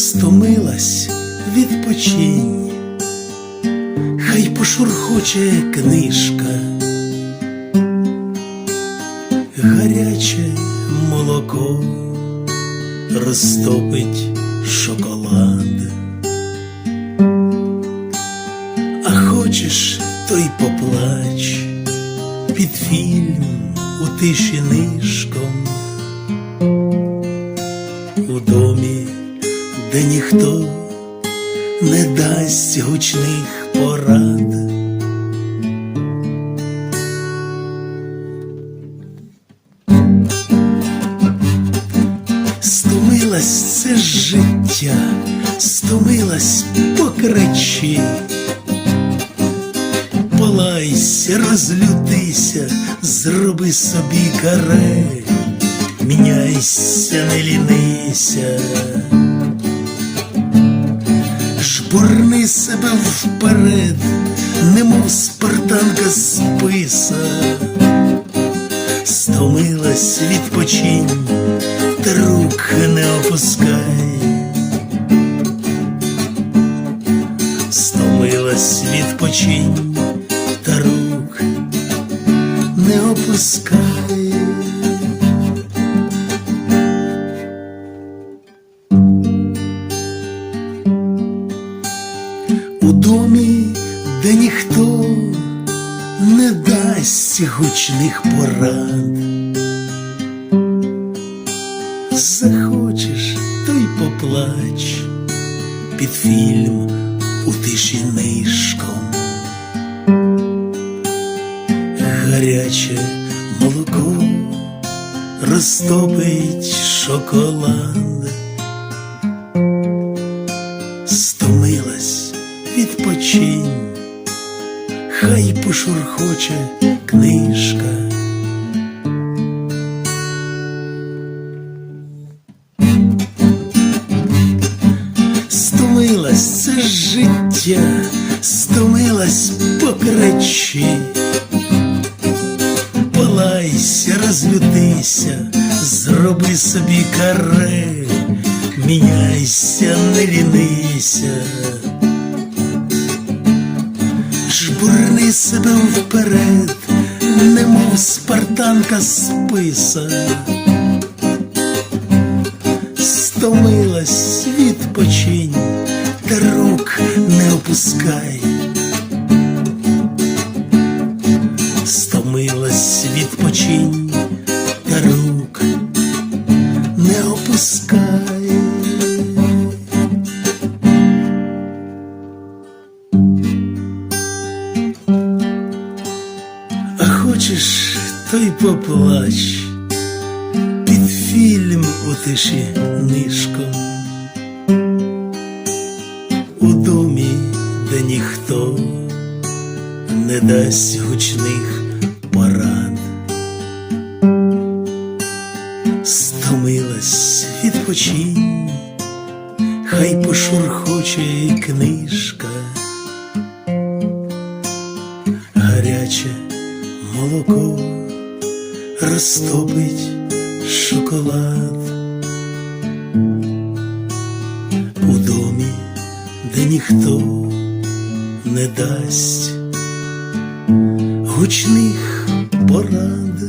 стомилась відпочинь, хай пошурхоче книжка, гаряче молоко розтопить шоколад, а хочеш, то й поплач під фільм у тиші нишком. У домі де ніхто не дасть гучних порад. Стомилась це життя, стомилась покричи, Полайся, розлютися, зроби собі каре, міняйся, не лінися, жбурни себе вперед, немов спартанка списа, стомилась відпочинь, та рук не опускай. Стомилась відпочинь, та рук не опускай. У домі, де ніхто не дасть гучних порад. Захочеш, то й поплач під фільм у тиші нишком. Гаряче молоко розтопить шоколад. Відпочинь, хай пошурхоче книжка. Стомилась це життя, стомилась покричи. Полайся, розлютися, зроби собі каре, міняйся, не лінися. Жбурни себе вперед, немов спартанка списа. Стомилась, відпочинь, та рук не опускай. Стомилась, відпочинь, хочеш, то й поплач під фільм у тиші нишком. У домі, де ніхто не дасть гучних порад. Стомилась відпочинь, хай пошурхоче книжка. Гаряче молоко розтопить шоколад у домі, де ніхто не дасть гучних порад.